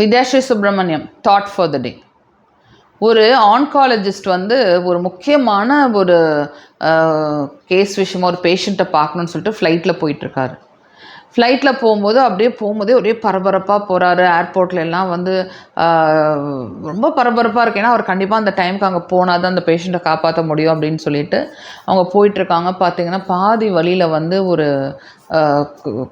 Vidyashree Subramaniam thought for the day ஒரு oncologist வந்து ஒரு முக்கியமான ஒரு கேஸ் விஷயமாக ஒரு பேஷண்ட்டை பார்க்கணுன்னு சொல்லிட்டு ஃப்ளைட்டில் போயிட்டுருக்காரு. ஃப்ளைட்டில் போகும்போது அப்படியே போகும்போதே ஒரே பரபரப்பாக போகிறாரு ஏர்போர்ட்ல எல்லாம் வந்து ரொம்ப பரபரப்பாக இருக்கு. ஏன்னா அவர் கண்டிப்பாக அந்த டைமுக்கு அங்கே போனால் தான் அந்த பேஷண்ட்டை காப்பாற்ற முடியும் அப்படின்னு சொல்லிட்டு அவங்க போயிட்டுருக்காங்க. பார்த்தீங்கன்னா பாதி வழியில் வந்து ஒரு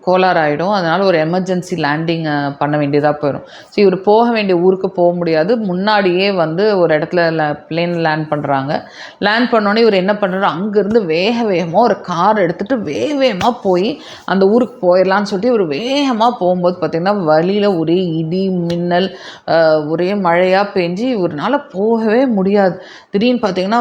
கோளாறாயிடும். அதனால் ஒரு எமர்ஜென்சி லேண்டிங் பண்ண வேண்டியதாக போயிடும் ஸோ இவர் போக வேண்டிய ஊருக்கு போக முடியாது. முன்னாடியே வந்து ஒரு இடத்துல பிளேன் லேண்ட் பண்ணுறாங்க லேண்ட் பண்ணோன்னே இவர் என்ன பண்ணுறாரு அங்கேருந்து வேக வேகமாக ஒரு கார் எடுத்துகிட்டு வேக வேகமாக போய் அந்த ஊருக்கு போயிடலான்னு சொல்லிட்டு இவர் வேகமாக போகும்போது பார்த்திங்கன்னா வழியில் ஒரே இடி மின்னல் ஒரே மழையாக பெஞ்சு இவரால் போகவே முடியாது. திடீர்னு பார்த்தீங்கன்னா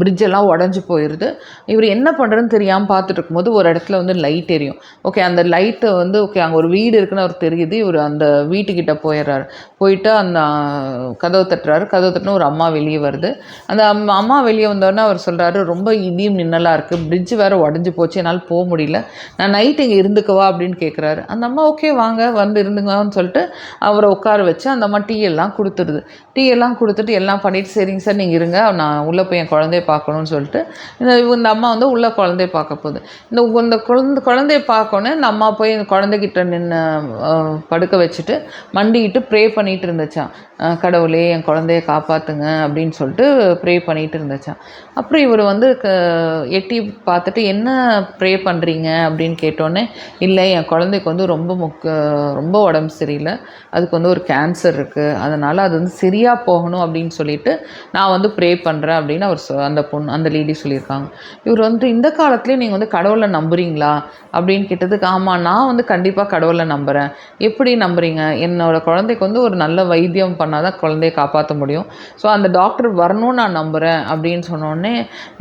பிரிட்ஜெல்லாம் உடஞ்சி போயிடுது இவர் என்ன பண்ணுறதுன்னு தெரியாமல் பார்த்துட்டு இருக்கும்போது ஒரு இடத்துல வந்து லைட் எரியும். ஓகே அந்த லைட்டு வந்து ஓகே அங்கே ஒரு வீடு இருக்குன்னு அவர் தெரியுது. இவர் அந்த வீட்டுக்கிட்ட போயிடுறாரு. போயிட்டு அந்த கதவை கதவு தட்டுறாரு. கதவு தட்டுன்னு ஒரு அம்மா வெளியே வருது. அந்த அம்மா அம்மா வெளியே வந்தோடனே அவர் சொல்கிறாரு ரொம்ப இடியும் நின்னலாக இருக்குது பிரிட்ஜ் வேறு உடஞ்சி போச்சு. என்னால் போக முடியல. நான் நைட் இங்கே இருந்துக்கவா அப்படின்னு கேட்குறாரு அந்த அம்மா ஓகே வாங்க. வந்து இருந்துங்கன்னு சொல்லிட்டு அவரை உட்கார வச்சு அந்த அம்மா டீ எல்லாம் கொடுத்துருது டீ எல்லாம் கொடுத்துட்டு எல்லாம் பண்ணிட்டு சரிங்க சார் நீங்கள் இருங்க. நான் உள்ளே போய் என் குழந்தைய பார்க்கணும்னு சொல்லிட்டு இந்த இந்த அம்மா வந்து உள்ளே குழந்தைய பார்க்க போகுது. இந்த இந்த குழந்தை குழந்தைய பார்க்கணும் இந்த அம்மா போய் இந்த குழந்தைகிட்ட நின்று படுக்க வச்சுட்டு மண்டிக்கிட்டு ப்ரே பண்ணிகிட்டு இருந்துச்சான் கடவுளே என் குழந்தைய காப்பாற்றுங்க அப்படின்னு சொல்லிட்டு ப்ரே பண்ணிகிட்டு இருந்துச்சான் அப்புறம் இவர் வந்து க எட்டி பார்த்துட்டு என்ன ப்ரே பண்ணுறீங்க அப்படின்னு கேட்டோன்னே இல்லை என் குழந்தைக்கு வந்து ரொம்ப முக்க ரொம்ப உடம்பு சரியில்லை. அதுக்கு வந்து ஒரு கேன்சர் இருக்குது அதனால் அது வந்து சரியாக போகணும் அப்படின்னு சொல்லிட்டு நான் வந்து ப்ரே பண்ணுறேன் அப்படின்னு அவர் சொ- அந்த பொண்ணு அந்த லேடி சொல்லியிருக்காங்க. இவர் வந்து இந்த காலத்துலேயும் நீங்கள் வந்து கடவுளை நம்புறீங்களா? அப்படின்னு கேட்டதுக்கு ஆமாம் நான் வந்து கண்டிப்பாக கடவுளை நம்புகிறேன் எப்படி நம்புறீங்க? என்னோட குழந்தைக்கு வந்து ஒரு நல்ல வைத்தியம் பண்ணால் தான் குழந்தைய காப்பாற்ற முடியும். ஸோ அந்த டாக்டர் வரணும்னு நான் நம்புகிறேன் அப்படின்னு சொன்னோடனே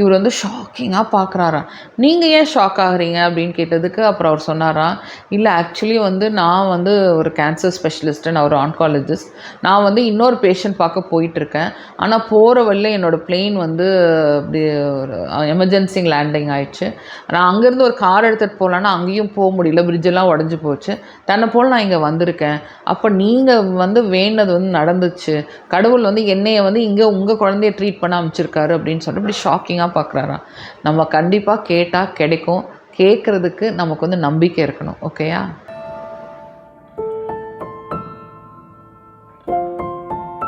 இவர் வந்து ஷாக்கிங்காக பார்க்குறாராம் நீங்கள் ஏன் ஷாக் ஆகுறீங்க? அப்படின்னு கேட்டதுக்கு அப்புறம் அவர் சொன்னாராம் இல்லை ஆக்சுவலி வந்து நான் வந்து ஒரு கேன்சர் ஸ்பெஷலிஸ்ட்டு நான் ஒரு ஆன்காலஜிஸ்ட் நான் வந்து இன்னொரு பேஷண்ட் பார்க்க போயிட்டுருக்கேன். ஆனால் போகிற வழியில் என்னோட பிளெயின் வந்து அப்படி ஒரு எமர்ஜென்சி லேண்டிங் ஆயிடுச்சு. நான் அங்கேருந்து ஒரு கார் எடுத்துகிட்டு போகலான்னா அங்கேயும் போக முடியல பிரிட்ஜெல்லாம் உடஞ்சி போச்சு. தன்னை போல் நான் இங்கே வந்திருக்கேன். அப்போ நீங்கள் வந்து வேண்டது வந்து நடந்துச்சு. கடவுள் வந்து என்னையை வந்து இங்கே உங்கள் குழந்தைய ட்ரீட் பண்ண அமைச்சிருக்காரு அப்படின்னு சொல்லிட்டு இப்படி ஷாக்கிங்காக பார்க்குறாராம் நம்ம கண்டிப்பாக கேட்டால் கிடைக்கும். கேட்குறதுக்கு நமக்கு வந்து நம்பிக்கை இருக்கணும். ஓகேயா